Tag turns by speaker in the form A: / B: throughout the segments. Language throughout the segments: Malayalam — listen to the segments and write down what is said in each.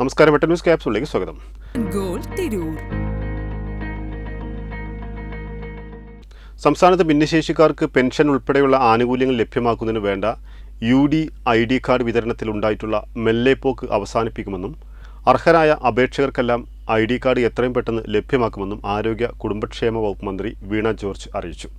A: നമസ്കാരം വെട്ട ന്യൂസ് ക്യാപ്സിലേക്ക് സ്വാഗതം.
B: ഗോൾ തിരൂർ.
A: സംസ്ഥാനത്ത് ഭിന്നശേഷിക്കാർക്ക് പെൻഷൻ ഉൾപ്പെടെയുള്ള ആനുകൂല്യങ്ങൾ ലഭ്യമാക്കുന്നതിന് വേണ്ട U D I D card വിതരണത്തിൽ ഉണ്ടായിട്ടുള്ള മെല്ലെപ്പോക്ക് അവസാനിപ്പിക്കുമെന്നും അർഹരായ അപേക്ഷകർക്കെല്ലാം ഐ ഡി കാർഡ് എത്രയും പെട്ടെന്ന് ലഭ്യമാക്കുമെന്നും ആരോഗ്യ കുടുംബക്ഷേമ വകുപ്പ് മന്ത്രി വീണ ജോർജ് അറിയിച്ചു.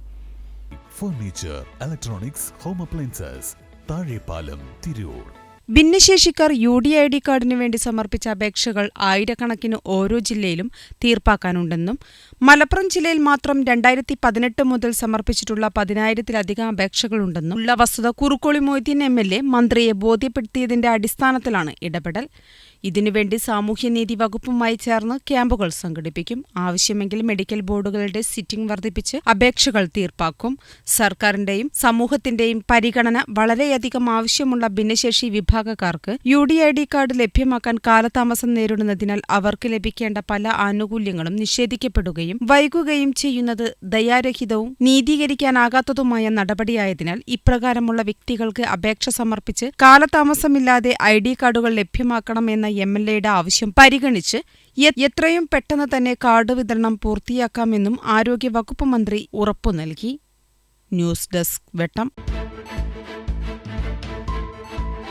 C: Furniture electronics home appliances Thazhepalam Tirur
B: ഭിന്നശേഷിക്കാർ U D I D കാർഡിനു വേണ്ടി സമർപ്പിച്ച അപേക്ഷകൾ ആയിരക്കണക്കിന് ഓരോ ജില്ലയിലും തീർപ്പാക്കാനുണ്ടെന്നും മലപ്പുറം ജില്ലയിൽ മാത്രം രണ്ടായിരത്തി പതിനെട്ട് മുതൽ സമർപ്പിച്ചിട്ടുള്ള പതിനായിരത്തിലധികം അപേക്ഷകളുണ്ടെന്നും ഉള്ള വസ്തുത Kurukkoli Moideen M L A മന്ത്രിയെ ബോധ്യപ്പെടുത്തിയതിന്റെ അടിസ്ഥാനത്തിലാണ് ഇടപെടൽ. ഇതിനുവേണ്ടി സാമൂഹ്യനീതി വകുപ്പുമായി ചേർന്ന് ക്യാമ്പുകൾ സംഘടിപ്പിക്കും. ആവശ്യമെങ്കിൽ മെഡിക്കൽ ബോർഡുകളുടെ സിറ്റിംഗ് വർദ്ധിപ്പിച്ച് അപേക്ഷകൾ തീർപ്പാക്കും. സർക്കാരിന്റെയും സമൂഹത്തിന്റെയും പരിഗണന വളരെയധികം ആവശ്യമുള്ള ഭിന്നശേഷി വിഭാഗക്കാർക്ക് U D I D card ലഭ്യമാക്കാൻ കാലതാമസം നേരിടുന്നതിനാൽ അവർക്ക് ലഭിക്കേണ്ട പല ആനുകൂല്യങ്ങളും നിഷേധിക്കപ്പെടുകയും വൈകുകയും ചെയ്യുന്നത് ദയാരഹിതവും നീതീകരിക്കാനാകാത്തതുമായ നടപടിയായതിനാൽ ഇപ്രകാരമുള്ള വ്യക്തികൾക്ക് അപേക്ഷ സമർപ്പിച്ച് കാലതാമസമില്ലാതെ ഐ ഡി കാർഡുകൾ ലഭ്യമാക്കണമെന്ന എം എൽ എയുടെ ആവശ്യം പരിഗണിച്ച് എത്രയും പെട്ടെന്ന് തന്നെ കാർഡ് വിതരണം പൂർത്തിയാക്കാമെന്നും ആരോഗ്യ വകുപ്പ് മന്ത്രി ഉറപ്പു നൽകി. News desk Vettam.